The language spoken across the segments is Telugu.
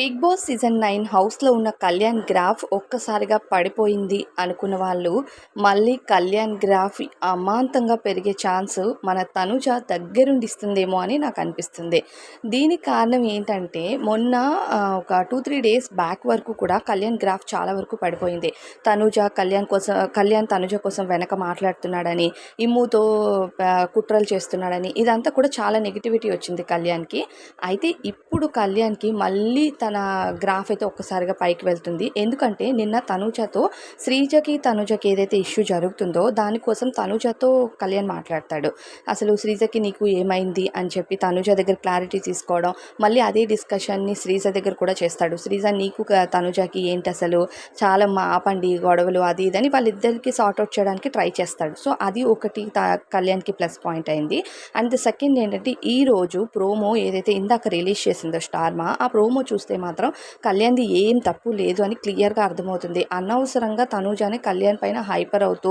బిగ్ బాస్ సీజన్ నైన్ హౌస్లో ఉన్న కళ్యాణ్ గ్రాఫ్ ఒక్కసారిగా పడిపోయింది అనుకున్న వాళ్ళు మళ్ళీ కళ్యాణ్ గ్రాఫ్ అమాంతంగా పెరిగే ఛాన్స్ మన తనుజ దగ్గరుండి ఇస్తుందేమో అని నాకు అనిపిస్తుంది. దీనికి కారణం ఏంటంటే మొన్న ఒక టూ త్రీ డేస్ బ్యాక్ వరకు కూడా కళ్యాణ్ గ్రాఫ్ చాలా వరకు పడిపోయింది. తనుజ కళ్యాణ్ కోసం కళ్యాణ్ తనుజ కోసం వెనక మాట్లాడుతున్నాడని ఇమ్ముతో కుట్రలు చేస్తున్నాడని ఇదంతా కూడా చాలా నెగిటివిటీ వచ్చింది కళ్యాణ్కి. అయితే ఇప్పుడు కళ్యాణ్కి మళ్ళీ తన గ్రాఫ్ అయితే ఒక్కసారిగా పైకి వెళ్తుంది. ఎందుకంటే నిన్న తనుజతో శ్రీజకి తనుజకి ఏదైతే ఇష్యూ జరుగుతుందో దానికోసం తనుజతో కళ్యాణ్ మాట్లాడతాడు. అసలు శ్రీజకి నీకు ఏమైంది అని చెప్పి తనుజ దగ్గర క్లారిటీ తీసుకోవడం మళ్ళీ అదే డిస్కషన్ని శ్రీజ దగ్గర కూడా చేస్తాడు. శ్రీజ నీకు తనుజకి ఏంటి అసలు? చాలా మా ఆపండి గొడవలు అది ఇదని వాళ్ళిద్దరికి సార్ట్అవుట్ చేయడానికి ట్రై చేస్తాడు. సో అది ఒకటి త- కళ్యాణ్కి ప్లస్ పాయింట్ అయింది. అండ్ సెకండ్ ఏంటంటే ఈ రోజు ప్రోమో ఏదైతే ఇందాక రిలీజ్ చేసిందో స్టార్మా ఆ ప్రోమో చూస్తే మాత్రం కళ్యాణ్ది ఏం తప్పు లేదు అని క్లియర్గా అర్థమవుతుంది. అనవసరంగా తనూజాని కళ్యాణ్ పైన హైపర్ అవుతూ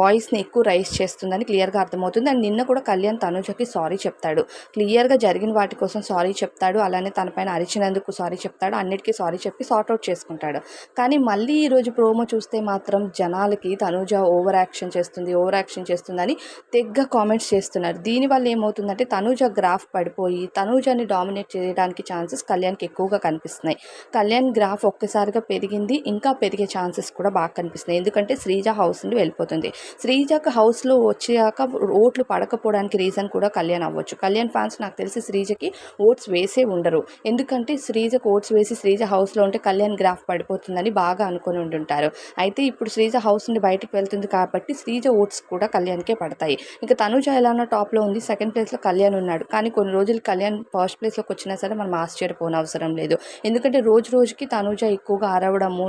వాయిస్ని ఎక్కువ రైస్ చేస్తుందని క్లియర్గా అర్థమవుతుంది. అండ్ నిన్న కూడా కళ్యాణ్ తనూజకి సారీ చెప్తాడు. క్లియర్గా జరిగిన వాటి కోసం సారీ చెప్తాడు. అలానే తనపైన అరిచినందుకు సారీ చెప్తాడు. అన్నిటికీ సారీ చెప్పి సార్ట్అవుట్ చేసుకుంటాడు. కానీ మళ్ళీ ఈరోజు ప్రోమో చూస్తే మాత్రం జనాలకి తనూజ ఓవర్ యాక్షన్ చేస్తుంది ఓవర్ యాక్షన్ చేస్తుందని తెగ్గ కామెంట్స్ చేస్తున్నారు. దీనివల్ల ఏమవుతుందంటే తనూజ గ్రాఫ్ పడిపోయి తనూజని డామినేట్ చేయడానికి ఛాన్సెస్ కళ్యాణ్కి ఎక్కువగా కనిపిస్తున్నాయి. కళ్యాణ్ గ్రాఫ్ ఒక్కసారిగా పెరిగింది. ఇంకా పెరిగే ఛాన్సెస్ కూడా బాగా కనిపిస్తున్నాయి. ఎందుకంటే శ్రీజ హౌస్ నుండి వెళ్ళిపోతుంది. శ్రీజకు హౌస్లో వచ్చాక ఓట్లు పడకపోవడానికి రీజన్ కూడా కళ్యాణ్ అవ్వచ్చు. కళ్యాణ్ ఫ్యాన్స్ నాకు తెలిసి శ్రీజకి ఓట్స్ వేసే ఉండరు. ఎందుకంటే శ్రీజకు ఓట్స్ వేసి శ్రీజ హౌస్లో ఉంటే కళ్యాణ్ గ్రాఫ్ పడిపోతుందని బాగా అనుకొని ఉంటుంటారు అయితే ఇప్పుడు శ్రీజ హౌస్ నుండి బయటకు వెళ్తుంది కాబట్టి శ్రీజ ఓట్స్ కూడా కళ్యాణ్కే పడతాయి. ఇంకా తనుజ ఎలానో టాప్లో ఉంది. సెకండ్ ప్లేస్లో కళ్యాణ్ ఉన్నాడు. కానీ కొన్ని రోజులు కళ్యాణ్ ఫస్ట్ ప్లేస్లోకి వచ్చినా సరే మనం ఆశ్చర్యపోనవసరం లేదు. ఎందుకంటే రోజు రోజుకి తనుజ ఎక్కువగా అరవడము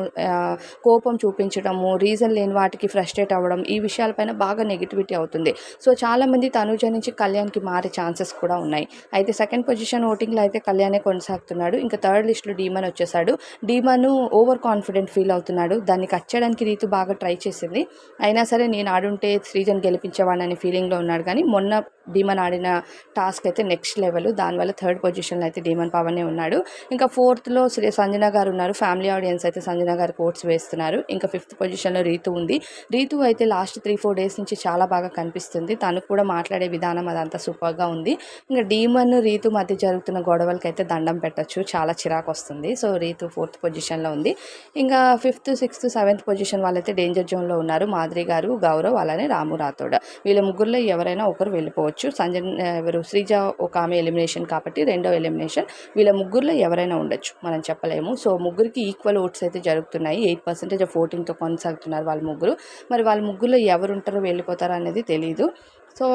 కోపం చూపించడము రీజన్ లేని వాటికి ఫ్రస్ట్రేట్ అవ్వడం ఈ విషయాలపైన బాగా నెగిటివిటీ అవుతుంది. సో చాలామంది తనుజ నుంచి కళ్యాణ్కి మారే ఛాన్సెస్ కూడా ఉన్నాయి. అయితే సెకండ్ పొజిషన్ ఓటింగ్లో అయితే కళ్యాణే కొనసాగుతున్నాడు. ఇంకా థర్డ్ లిస్ట్లో డీమన్ వచ్చేసాడు. డీమను ఓవర్ కాన్ఫిడెంట్ ఫీల్ అవుతున్నాడు. దాన్ని కట్ చేయడానికి బాగా ట్రై చేసింది. అయినా సరే నేను ఆడుంటే శ్రీజన్ గెలిపించేవాడిని ఫీలింగ్లో ఉన్నాడు. కానీ మొన్న డీమన్ ఆడిన టాస్క్ అయితే నెక్స్ట్ లెవెల్ దానివల్ల థర్డ్ పొజిషన్లో అయితే డీమన్ పవనే ఉన్నాడు. ఇంకా ఇంకా ఫోర్త్లో శ్రీ సంజన గారు ఉన్నారు. ఫ్యామిలీ ఆడియన్స్ అయితే సంజన గారు కోట్స్ వేస్తున్నారు. ఇంకా ఫిఫ్త్ పొజిషన్లో రీతు ఉంది. రీతు అయితే లాస్ట్ త్రీ ఫోర్ డేస్ నుంచి చాలా బాగా కనిపిస్తుంది. తను కూడా మాట్లాడే విధానం అదంతా సూపర్గా ఉంది. ఇంకా డీమన్ రీతు మధ్య జరుగుతున్న గొడవలకి అయితే దండం పెట్టచ్చు. చాలా చిరాకు వస్తుంది. సో రీతు ఫోర్త్ పొజిషన్లో ఉంది. ఇంకా ఫిఫ్త్ సిక్స్త్ సెవెంత్ పొజిషన్ వాళ్ళైతే డేంజర్ జోన్లో ఉన్నారు. మాధురి గారు గౌరవ్ అలానే రాము రాథోడ్. వీళ్ళ ముగ్గురులో ఎవరైనా ఒకరు వెళ్ళిపోవచ్చు. సంజన్ ఎవరు శ్రీజ ఒక ఆమె ఎలిమినేషన్ కాబట్టి రెండో ఎలిమినేషన్. వీళ్ళ ముగ్గురులో ఎవరైనా ఉండొచ్చు. మనం చెప్పలేము. సో ముగ్గురికి ఈక్వల్ ఓట్స్ అయితే జరుగుతున్నాయి. ఎయిట్ పర్సెంటేజ్ ఆఫ్ ఓటింగ్తో కొనసాగుతున్నారు వాళ్ళ ముగ్గురు. మరి వాళ్ళ ముగ్గురులో ఎవరు ఉంటారో వెళ్ళిపోతారో అనేది తెలియదు సో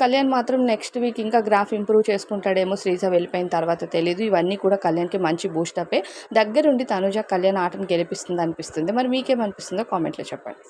కళ్యాణ్ మాత్రం నెక్స్ట్ వీక్ ఇంకా గ్రాఫ్ ఇంప్రూవ్ చేసుకుంటాడేమో శ్రీజ వెళ్ళిపోయిన తర్వాత తెలియదు ఇవన్నీ కూడా కళ్యాణ్కి మంచి బూస్టపే దగ్గరుండి తనుజ కళ్యాణ్ ఆటను గెలిపిస్తుంది అనిపిస్తుంది మరి మీకేమనిపిస్తుందో కామెంట్లో చెప్పండి.